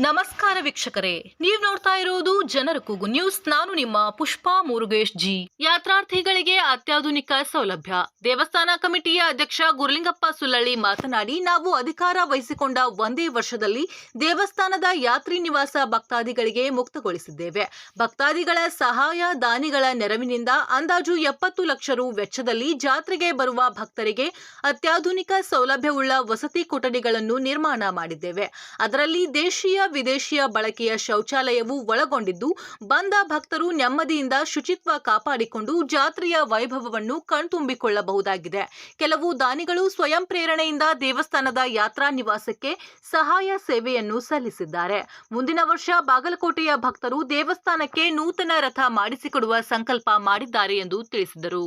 ನಮಸ್ಕಾರ ವೀಕ್ಷಕರೇ, ನೀವು ನೋಡ್ತಾ ಇರೋದು ಜನರ ಕೂಗು ನ್ಯೂಸ್. ನಾನು ನಿಮ್ಮ ಪುಷ್ಪಾ ಮುರುಗೇಶ್ ಜಿ. ಯಾತ್ರಾರ್ಥಿಗಳಿಗೆ ಅತ್ಯಾಧುನಿಕ ಸೌಲಭ್ಯ. ದೇವಸ್ಥಾನ ಕಮಿಟಿಯ ಅಧ್ಯಕ್ಷ ಗುರುಲಿಂಗಪ್ಪ ಸುಲ್ಲಳ್ಳಿ ಮಾತನಾಡಿ, ನಾವು ಅಧಿಕಾರ ವಹಿಸಿಕೊಂಡ ಒಂದೇ ವರ್ಷದಲ್ಲಿ ದೇವಸ್ಥಾನದ ಯಾತ್ರಿ ನಿವಾಸ ಭಕ್ತಾದಿಗಳಿಗೆ ಮುಕ್ತಗೊಳಿಸಿದ್ದೇವೆ. ಭಕ್ತಾದಿಗಳ ಸಹಾಯ, ದಾನಿಗಳ ನೆರವಿನಿಂದ ಅಂದಾಜು ಎಪ್ಪತ್ತು ಲಕ್ಷ ರು ವೆಚ್ಚದಲ್ಲಿ ಜಾತ್ರೆಗೆ ಬರುವ ಭಕ್ತರಿಗೆ ಅತ್ಯಾಧುನಿಕ ಸೌಲಭ್ಯವುಳ್ಳ ವಸತಿ ಕೊಠಡಿಗಳನ್ನು ನಿರ್ಮಾಣ ಮಾಡಿದ್ದೇವೆ. ಅದರಲ್ಲಿ ದೇಶೀಯ ವಿದೇಶಿಯ ಬಳಕೆಯ ಶೌಚಾಲಯವೂ ಒಳಗೊಂಡಿದ್ದು, ಬಂದ ಭಕ್ತರು ನೆಮ್ಮದಿಯಿಂದ ಶುಚಿತ್ವ ಕಾಪಾಡಿಕೊಂಡು ಜಾತ್ರೆಯ ವೈಭವವನ್ನು ಕಣ್ತುಂಬಿಕೊಳ್ಳಬಹುದಾಗಿದೆ. ಕೆಲವು ದಾನಿಗಳು ಸ್ವಯಂ ಪ್ರೇರಣೆಯಿಂದ ದೇವಸ್ಥಾನದ ಯಾತ್ರಾ ನಿವಾಸಕ್ಕೆ ಸಹಾಯ ಸೇವೆಯನ್ನು ಸಲ್ಲಿಸಿದ್ದಾರೆ. ಮುಂದಿನ ವರ್ಷ ಬಾಗಲಕೋಟೆಯ ಭಕ್ತರು ದೇವಸ್ಥಾನಕ್ಕೆ ನೂತನ ರಥ ಮಾಡಿಸಿಕೊಡುವ ಸಂಕಲ್ಪ ಮಾಡಿದ್ದಾರೆ ಎಂದು ತಿಳಿಸಿದರು.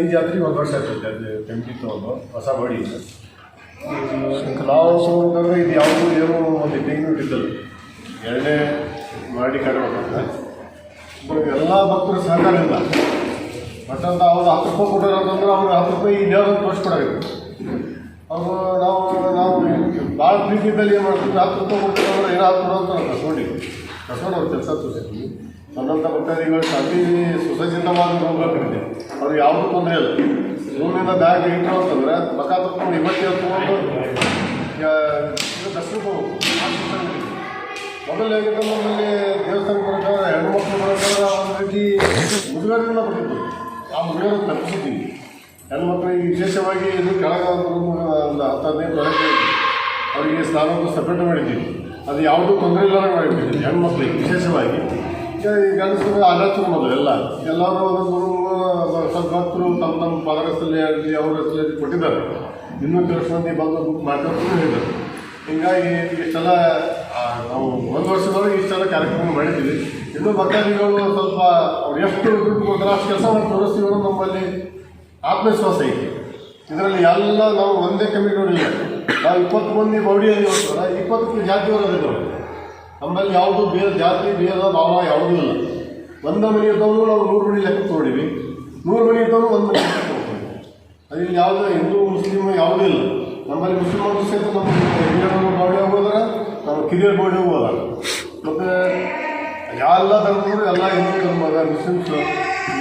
ಈ ಜಾತ್ರೆಗೆ ಒಂದು ವರ್ಷ ಆಗ್ತದೆ ಕಮಿಟಿ ತೊಗೊಂಡು ಹೊಸ ಬಾಡಿ ನಾವು ಸುಮ್ಮನೆ ಇದು ಯಾವುದು ಏನು ಒಂದು ಇಟ್ಟಿಂಗ್ ಇದ್ದಿಲ್ಲ ಎರಡನೇ ಮಾಡಿ ಕಟ್ಟಬೇಕಂತ ಎಲ್ಲ ಭಕ್ತರು ಸಹಕಾರ ಇಲ್ಲ. ಬಟ್ ಅಂತ ಅವ್ರು ಹತ್ತು ರೂಪಾಯಿ ಕೊಟ್ಟರು ಅಂತಂದ್ರೆ ಅವ್ರಿಗೆ ಹತ್ತು ರೂಪಾಯಿ ದೇವ್ರನ್ನ ತೋರಿಸ್ಕೊಡಬೇಕು. ಅವರು ನಾವು ನಾವು ಭಾಳ ಪ್ರೀತಿಯಲ್ಲಿ ಏನು ಮಾಡ್ತೀವಿ ಹತ್ತು ರೂಪಾಯಿ ಕೊಡ್ತೀವಿ ಅಂದ್ರೆ ಏನೋ ಹತ್ತು ಕೊಡು ಅಂತ ಕಸ್ಕೊಂಡು ಕಸ್ಕೊಂಡು ಅವ್ರು ಕೆಲಸ ತೋರಿಸ್ತೀವಿ ನನ್ನಂಥ ಭಕ್ತಾದಿಗಳು ಅತಿ ಸುಸಜ್ಜಿತವಾದ ಹೋಗಬೇಕಿದೆ ಅವ್ರು ಯಾವುದೂ ತೊಂದರೆ ಇಲ್ಲ. ರೂಮಿಂದ ಬ್ಯಾಗ್ ಇಟ್ಟರು ಅಂತಂದ್ರೆ ಮಕ ತಕ್ಕೊಂಡು ಇವತ್ತೇ ತೊಗೊಂಡು ಮೊದಲು ಹೇಗಿತ್ತು ನಮ್ಮಲ್ಲಿ ದೇವಸ್ಥಾನಕ್ಕೆ ಬರೋಕ್ಕಾದ್ರೆ ಹೆಣ್ಮಕ್ಳು ಪ್ರಕಾರ ಒಂದು ರೀತಿ ಮುದುಗರನ್ನ ಬರ್ತಿತ್ತು ಆ ಮುದುಗರ ತಪ್ಪಿಸಿದ್ದೀವಿ. ಹೆಣ್ಮಕ್ಳಿಗೆ ವಿಶೇಷವಾಗಿ ಇದು ಕೆಳಗೆ room, ಒಂದು ಹತ್ತು ಹದಿನೈದು ಅವರಿಗೆ ಸ್ನಾನಕ್ಕೂ ಸಪ್ರೇಟ್ ಮಾಡಿದ್ದೀವಿ. ಅದು ಯಾವುದೂ ತೊಂದರೆ ಇಲ್ಲ ಮಾಡಿದ್ದೀವಿ ಹೆಣ್ಮಕ್ಳಿಗೆ ವಿಶೇಷವಾಗಿ. ಈಗ ಈ ಗಂಡಸರು ಆಲೋಚನೆ ಮೊದಲು ಎಲ್ಲ. ಎಲ್ಲರೂ ರೂಮ್ ಸ್ವಲ್ಪ ಭಕ್ತರು ತಮ್ಮ ತಮ್ಮ ಪದರಸ್ಥಲ್ಲಿ ಆಗಲಿ, ಅವ್ರ ಹೆಸರಲ್ಲಿ ಕೊಟ್ಟಿದ್ದಾರೆ. ಇನ್ನೂ ಕೆಲಸ ಮಂದಿ ಬಂದು ಬುಕ್ ಮಾಡ್ಕೊಂಡು ಹೇಳಿದ್ದಾರೆ. ಹೀಗಾಗಿ ಇಷ್ಟೆಲ್ಲ ನಾವು ಒಂದು ವರ್ಷದೊಳಗೆ ಇಷ್ಟೆಲ್ಲ ಕಾರ್ಯಕ್ರಮ ಮಾಡಿದ್ದೀವಿ. ಇನ್ನೂ ಭಕ್ತಾದಿಗಳು ಸ್ವಲ್ಪ ಅವ್ರು ಎಷ್ಟು ದುಡ್ಡು ಕೊಡ್ತಾರೆ ಅಷ್ಟು ಕೆಲಸ ಮಾಡಿ ನಮ್ಮಲ್ಲಿ ಆತ್ಮವಿಶ್ವಾಸ ಐತಿ ಇದರಲ್ಲಿ ಎಲ್ಲ ನಾವು ಒಂದೇ ಕಮಿಟಿ ಇಲ್ಲ ನಾವು ಇಪ್ಪತ್ತು ಮಂದಿ ಹೋಗ್ತಾರೆ ಇಪ್ಪತ್ತು ಜಾತಿಯವರು ಇದ್ದಾರೆ ನಮ್ಮಲ್ಲಿ ಯಾವುದು ಬೇರೆ ಜಾತಿ ಭೇದ, ಭಾವ ಯಾವುದೂ ಇಲ್ಲ. ಒಂದು ಮನೆ ಇದ್ದವನು ನಾವು ನೂರು ಮನೆ ಲೆಕ್ಕ ತೊಗೊಂಡಿವಿ ನೂರು ಮನೆ ಇದ್ದವನು ಒಂದು ಮನೆ ಲೆಕ್ಕ ತೊಗೊಂಡಿವಿ ಅದ್ರಲ್ಲಿ ಯಾವುದೇ ಹಿಂದೂ, ಮುಸ್ಲಿಮ್ ಯಾವುದೂ ಇಲ್ಲ. ನಮ್ಮಲ್ಲಿ ಮುಸ್ಲಿಮರು ಸಹಿತ ನಮ್ಮ ಹಿರಿಯರು ಬಾಡಿ ಹೋಗೋದಾರ ನಮ್ಮ ಕಿರಿಯರ ಬಾಡಿ ಹೋಗೋದಾರ ಮತ್ತು ಎಲ್ಲ ಧರ್ಮಗಳು ಎಲ್ಲ ಹಿಂದೂ ಧರ್ಮದ ಮುಸ್ಲಿಮ್ಸು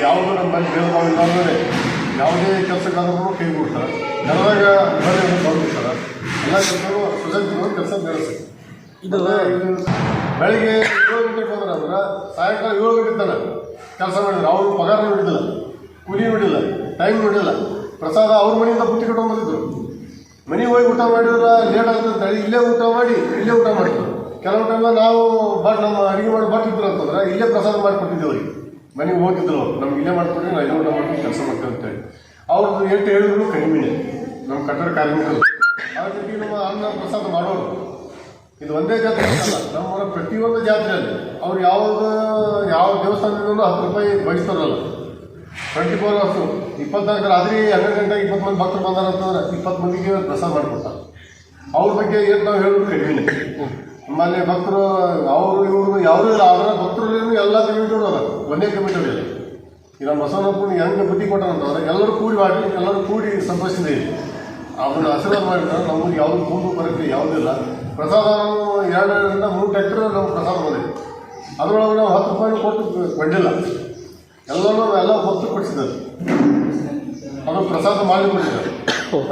ಯಾವುದೂ ನಮ್ಮಲ್ಲಿ ಭೇದ ಭಾವ ಇಲ್ಲ ಅಂದರೆ ಯಾವುದೇ ಕೆಲಸಗಾರರು ಕೈ ಕೊಡ್ತಾರೆ ಜನರಾಗ ಬರೀ ಬಂದ್ಬಿಡ್ತಾರೆ. ಎಲ್ಲ ಕೆಲಸಗಳು ಸುಸಜ್ಜಿತ ಕೆಲಸ ನಡೆಸ್ತಾರೆ ಇದು ಬೆಳಿಗ್ಗೆ ಏಳು ಗಂಟೆಗೆ ಹೋದ್ರೆ ಅಂದ್ರೆ ಸಾಯಂಕಾಲ ಏಳು ಗಂಟೆ ತನಕ ಕೆಲಸ ಮಾಡಿದ್ರು. ಅವರು ಪಗಾರ ಬಿಡಿಲ್ಲ ಕೂಲಿ ನೋಡಿಲ್ಲ ಟೈಮ್ ನೋಡಿಲ್ಲ ಪ್ರಸಾದ ಅವ್ರ ಮನೆಯಿಂದ ಬುತ್ತಿ ಕಟ್ಕೊಂಡು ಬಂದಿದ್ರು. ಮನೆಗೆ ಹೋಗಿ ಊಟ ಮಾಡಿದ್ರೆ ಲೇಟ್ ಆಗ್ತದೆ ಇಲ್ಲೇ ಊಟ ಮಾಡಿ, ಇಲ್ಲೇ ಊಟ ಮಾಡಿದ್ರು. ಕೆಲವು ಟೈಮ್ ನಾವು ಬಟ್ ನಮ್ಮ ಅಡುಗೆ ಮಾಡಿ ಬರ್ತಿದ್ರು ಅಂತಂದ್ರೆ ಇಲ್ಲೇ ಪ್ರಸಾದ ಮಾಡಿಕೊಟ್ಟಿದ್ದೆ ಅವ್ರಿಗೆ. ಮನೆಗೆ ಹೋಗಿದ್ರು ಅವ್ರು. ನಮ್ಗೆ ಇಲ್ಲೇ ಮಾಡ್ಕೊಂಡ್ರೆ ನಾವು ಇಲ್ಲೇ ಊಟ ಮಾಡ್ಕೊಂಡು ಕೆಲಸ ಮಾಡ್ತೀವಿ ಅಂತೇಳಿ ಅವ್ರದ್ದು ಎಂಟು ಹೇಳಿದ್ರು ಕಡಿಮೆ ನಮ್ಮ ಕಟ್ಟಡ ಕಾರ್ಮಿಕರು. ಜೊತೆಗೆ ನಮ್ಮ ಅನ್ನ ಪ್ರಸಾದ ಮಾಡೋರು. ಇದು ಒಂದೇ ಜಾತ್ರೆ ನಮ್ಮ ಪ್ರತಿಯೊಂದು ಜಾತ್ರೆಯಲ್ಲಿ ಅವ್ರು ಯಾವ್ದು, ಯಾವ ದೇವಸ್ಥಾನದಿಂದ ಹತ್ತು ರೂಪಾಯಿ ಬಯಸ್ತಾರಲ್ಲ. ಟ್ವೆಂಟಿ ಫೋರ್ ಅವರ್ಸು ಇಪ್ಪತ್ನಾಲ್ಕು ರಾತ್ರಿ ಹನ್ನೆರಡು ಗಂಟೆಗೆ ಇಪ್ಪತ್ತು ಮಂದಿ ಭಕ್ತರು ಬಂದಾರ ಅಂತಂದ್ರೆ ಇಪ್ಪತ್ತು ಮಂದಿಗೆ ಪ್ರಸಾದ ಮಾಡಿಕೊಡ್ತಾರೆ. ಅವ್ರ ಬಗ್ಗೆ ಏನು ನಾವು ಹೇಳೋದು ಕಡಿಮೆ ನಮ್ಮಲ್ಲಿ ಭಕ್ತರು, ಅವರು, ಇವರು ಯಾವುದೂ ಇಲ್ಲ ಅದರ ಭಕ್ತರು ಎಲ್ಲ ಕಮಿಟಿಗಳು ಅದ. ಒಂದೇ ಇಲ್ಲ ಈಗ ನಮ್ಮ ಬಸವನಪ್ಪನ ಹೆಂಗೆ ಬುದ್ಧಿ ಕೊಟ್ಟಾರಂತಂದ್ರೆ ಎಲ್ಲರೂ ಕೂಡಿ ಮಾಡಿ, ಎಲ್ಲರೂ ಕೂಡಿ ಸಂತೋಷದಿಂದ ಅವ್ರನ್ನ ಆಶೀರ್ವಾದ ಮಾಡಿದ್ರೆ ನಮಗೆ ಯಾವುದು ಮುಂದೆ ಬರೋಕ್ಕೆ ಯಾವುದಿಲ್ಲ ಪ್ರಸಾದ ನಾವು ಎರಡರಿಂದ ಮೂರು ಟ್ಯಾಕ್ಟರ್ ನಾವು ಪ್ರಸಾದ ಬಂದಿದೆ. ಅದರೊಳಗೆ ನಾವು ಹತ್ತು ರೂಪಾಯಿ ಕೊಟ್ಟು ಕೊಂಡಿಲ್ಲ ಎಲ್ಲರೂ ಎಲ್ಲ ಹೊತ್ತು ಕೊಡಿಸಿದ್ದಾರೆ. ಅದು ಪ್ರಸಾದ ಮಾಡಿ ಕೊಟ್ಟಿದ್ದಾರೆ.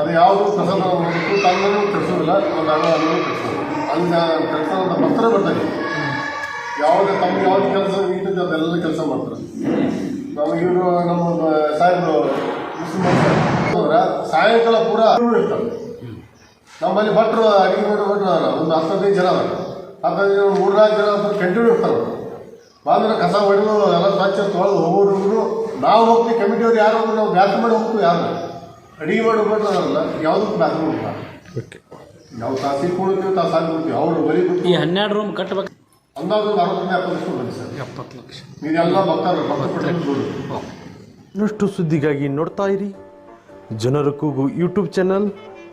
ಅದು ಯಾವುದು ಪ್ರಸಾದ ಮಾಡಬೇಕು ತಂದೂ ಕಳಿಸೋದಿಲ್ಲ ನಾನು ಅಲ್ಲೂ ಕಳಿಸೋದು ಅಲ್ಲಿ ಕೆಲಸ ಅಂತ ಭಕ್ತರ ಬರ್ತಾರೆ ಯಾವುದೇ ತಮ್ಗೆ ಯಾವ್ದು ಕೆಲಸ ನೀಡಿದ್ದು ಅದೆಲ್ಲ ಕೆಲಸ ಮಾಡ್ತಾರೆ. ನಾವು ಇವರು ನಮ್ಮ ಸಾಹೇಬರು ಮುಸ್ಲಿಮ್ ಸಾಯಂಕಾಲ ಪೂರ ಇರ್ತಾರೆ. ನಮ್ಮಲ್ಲಿ ಭಟ್ರು ಅಡಿಗೆ ಮಾಡೋ ಭಟ್ರು ಅದಾರ ಒಂದು ಹತ್ತು ಹದಿನೈದು ಜನ ಹತ್ತು ಹದಿನೈದು ಜನ ಮೂರ್ನಾಲ್ಕು ಜನ ಅಂತ ಕಂಟಿನ್ಯೂ ಇರ್ತಾರೆ. ಬಂದ್ರೆ ಕಸ ಹೊಡೆದು ಎಲ್ಲ ಸ್ವಚ್ಛ ತೊಳೆದು ಹೋಗೋರು ನಾವು ಹೋಗ್ತೀವಿ ಕಮಿಟಿಯವ್ರು ಯಾರು ಅಂದ್ರೆ ನಾವು ಬ್ಯಾಸ್ ಮಾಡಿ ಹೋಗ್ತೀವಿ ಯಾರು? ಅಡಿಗೆ ಮಾಡೋ ಅದಾರಲ್ಲ ಯಾವುದಕ್ಕೂ ಬ್ಯಾಸ್ ಹೋಗ್ತಾರೆ ನಾವು ತಾಸಿ ಕೊಡ್ತೀವಿ ತಾಸು ಹಾಕಿ ಕೊಡ್ತೀವಿ ಅವರು ಬರೀ ಈ ಹನ್ನೆರಡು ರೂಮ್ ಕಟ್ಟಬೇಕು. ಅಂದಾಜು ಅರವತ್ತು ಅರವತ್ತರಿಂದ ಎಪ್ಪತ್ತು ಲಕ್ಷ ಬಂದಿದೆ ಸರ್. ಎಪ್ಪತ್ತು ಲಕ್ಷ. ಇದೆಲ್ಲ ಭಕ್ತರು ಪಟ್ಟಣ ಇನ್ನಷ್ಟು ಸುದ್ದಿಗಾಗಿ ನೋಡ್ತಾ ಇರಿ. ಜನರ ಕೂಗು ಯೂಟ್ಯೂಬ್ ಚಾನಲ್